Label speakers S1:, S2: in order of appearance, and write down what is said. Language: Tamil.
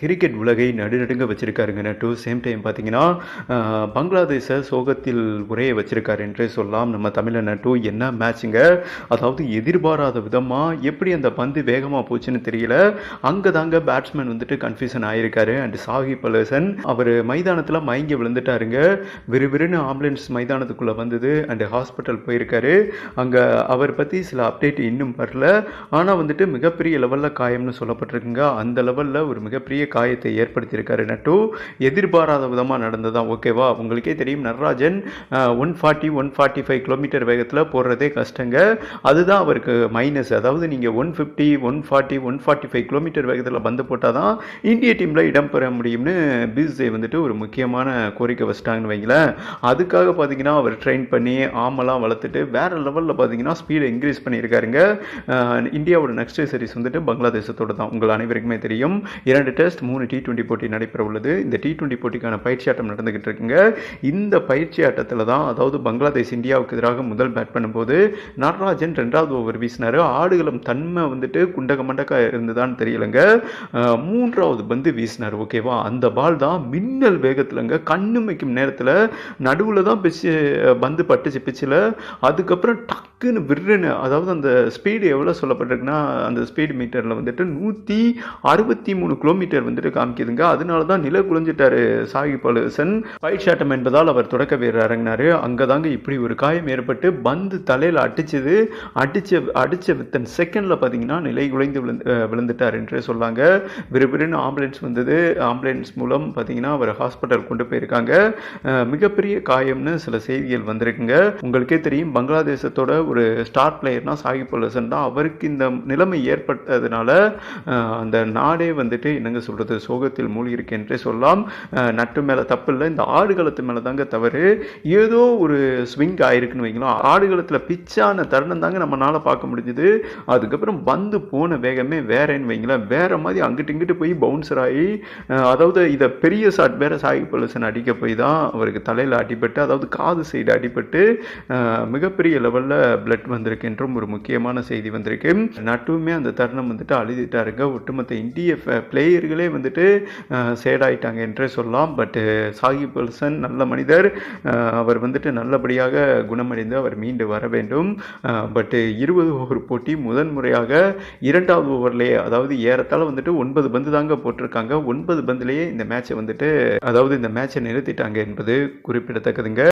S1: கிரிக்கெட் உலகை நடுநடுங்க வச்சுருக்காருங்க நட்டு. சேம் டைம் பார்த்தீங்கன்னா பங்களாதேஷை சோகத்தில் உரைய வச்சுருக்காரு என்றே சொல்லலாம். நம்ம தமிழர் நட்டு என்ன மேட்சுங்க அதாவது எதிர்பாராத விதமாக எப்படி அந்த பந்து வேகமாக போச்சுன்னு தெரியல. அங்கே தாங்க பேட்ஸ்மேன் வந்துட்டு கன்ஃபியூஷன் ஆகியிருக்காரு அண்ட் சாஹி பலசன் அவர் மைதானத்தில் மயங்கி விழுந்துட்டாருங்க. விறுவிறுன்னு ஆம்புலன்ஸ் மைதானத்துக்குள்ளே வந்தது. அண்டு ஹாஸ்பிட்டல் போயிருக்காரு. அங்கே அவர் பற்றி சில அப்டேட் இன்னும் வரல. ஆனால் வந்துட்டு மிகப்பெரிய லெவலில் காயம்னு சொல்லப்பட்டிருக்குங்க. அந்த லெவலில் ஒரு மிகப்பெரிய காயத்தை ஏற்படுத்தியிருக்காரு. நட்டு எதிர்பாராத விதமாக நடந்ததான் ஓகேவா? உங்களுக்கே தெரியும் Natarajan one forty one forty five kilometre வேகத்தில் போடுறதே கஷ்டங்க. அதுதான் அவருக்கு மைனஸ் அதாவது நீங்கள் one fifty one forty one forty five kilometre வேகத்தில் பந்து போட்டால் தான் இந்திய டீமில் இடம்பெற முடியும்னு பிஸ்ஜே வந்துட்டு ஒரு முக்கியமான கோரிக்கை வச்சிட்டாங்கன்னு வைங்களேன். அதுக்காக பார்த்தீங்கன்னா அவர் ட்ரெயின் பண்ணி ஆமெல்லாம் வளர்த்துட்டு வேற லெவலில் பார்த்தீங்கன்னா ஸ்பீடை இன்க்ரீஸ் பண்ணியிருக்காருங்க. இந்தியாவோட நெக்ஸ்ட் சீரிஸ் வந்துட்டு பங்களாதேசத்தோட தான் உங்கள் அனைவருக்குமே தெரியும். இரண்டு டெஸ்ட் மூணு டி டுவெண்ட்டி போட்டி நடைபெற உள்ளது. இந்த டி டுவெண்ட்டி போட்டிக்கான பயிற்சி ஆட்டம் நடந்துகிட்டு இருக்குங்க. இந்த பயிற்சி ஆட்டத்தில் தான் அதாவது பங்களாதேஷ் இந்தியாவுக்கு எதிராக முதல் பேட் பண்ணும்போது நடராஜன் ரெண்டாவது ஓவர் வீசினாரு. ஆடுகளம் தன்மை வந்துட்டு குண்டக மண்டக்கா இருந்ததான்னு தெரியலங்க. மூன்றாவது பந்து வீசினார் ஓகேவா அந்த பால் தான் மின்னல் வேகத்தில்ங்க. கண்ணுமைக்கும் நேரத்தில் நடுவில் தான் பிச்சு பந்து பட்டுச்சு பிச்சில். அதுக்கப்புறம் டக்குன்னு விருன்னு அதாவது அந்த ஸ்பீடு எவ்வளோ சொல்லப்பட்டிருக்குன்னா அந்த ஸ்பீடு மீட்டரில் வந்துட்டு நூற்றி அறுபத்தி மூணு கிலோமீட்டர் வந்துட்டு காமிக்குதுங்க. அதனால தான் நில குளிஞ்சிட்டாரு சாகி பலுசன். பயிற்சி ஆட்டம் என்பதால் அவர் தொடக்க வீரர் இறங்கினாரு. அங்கே தாங்க இப்படி ஒரு காயம் ஏற்பட்டு பந்து தலையில் அடிச்சது. அடிச்ச அடிச்ச வித்தன் செகண்டில் பார்த்தீங்கன்னா நிலை குலைந்து விழுந்து விழுந்துட்டார் என்றே சொல்லாங்க. விறுவிறுன்னு ஆம்புலன்ஸ் வந்தது. ஆம்புலன்ஸ் மூலம் பார்த்தீங்கன்னா அவர் ஹாஸ்பிட்டல் கொண்டு போயிருக்காங்க. மிகப்பெரிய காயம்னு சில செய்திகள் வந்திருக்குங்க. உங்களுக்கே தெரியும் பங்களாதேசத்தோட ஒரு ஸ்டார் பிளேயர்னா சாகிப் அல் தான். அவருக்கு இந்த நிலைமை ஏற்பட்டதுனால அந்த நாடே வந்துட்டு என்னங்க சொல்கிறது சோகத்தில் மூழ்கி இருக்கு என்றே சொல்லலாம் நட்டு மேலே தப்பு இல்லை இந்த ஆடுகளத்து மேலே தாங்க தவறு. ஏதோ ஒரு ஸ்விங் ஆயிருக்குன்னு வைங்களோம். ஆடுகளத்தில் பிச்சான தருணம் தாங்க நம்மளால் பார்க்க முடிஞ்சுது. அதுக்கப்புறம் வந்து போன வேகமே வேறேன்னு வைங்களேன். வேற மாதிரி அங்கிட்டு இங்கிட்டு போய் பவுன்சர் ஆகி அதாவது இதை பெரிய ஷாட் வேற சாகி பலசன் அடிக்க போய் தான் அவருக்கு தலையில் அடிபட்டு அதாவது காது சைடு அடிபட்டு மிகப்பெரிய லெவலில் பிளட் வந்திருக்கு என்றும் ஒரு முக்கியமான செய்தி வந்திருக்கு. நட்டுமே அந்த தருணம் வந்துட்டு அழுதிட்டாருங்க. ஒட்டுமொத்த இந்திய பிளேயர்களே வந்துட்டு சேடாயிட்டாங்க என்றே சொல்லலாம். பட்டு சாகிப் பல்சன் நல்ல மனிதர். அவர் வந்துட்டு நல்லபடியாக குணமடைந்து அவர் மீண்டு வர வேண்டும். பட்டு இருபது ஓவர் போட்டி முதன் முறையாக இரண்டாவது ஓவர்லேயே அதாவது ஏறத்தாழ வந்துட்டு ஒன்பது பந்து தாங்க போட்டிருக்காங்க. ஒன்பது பந்துலேயே இந்த மேட்சை வந்துட்டு அதாவது இந்த மேட்சை நிறுத்திட்டாங்க என்பது குறிப்பிடத்தக்கதுங்க.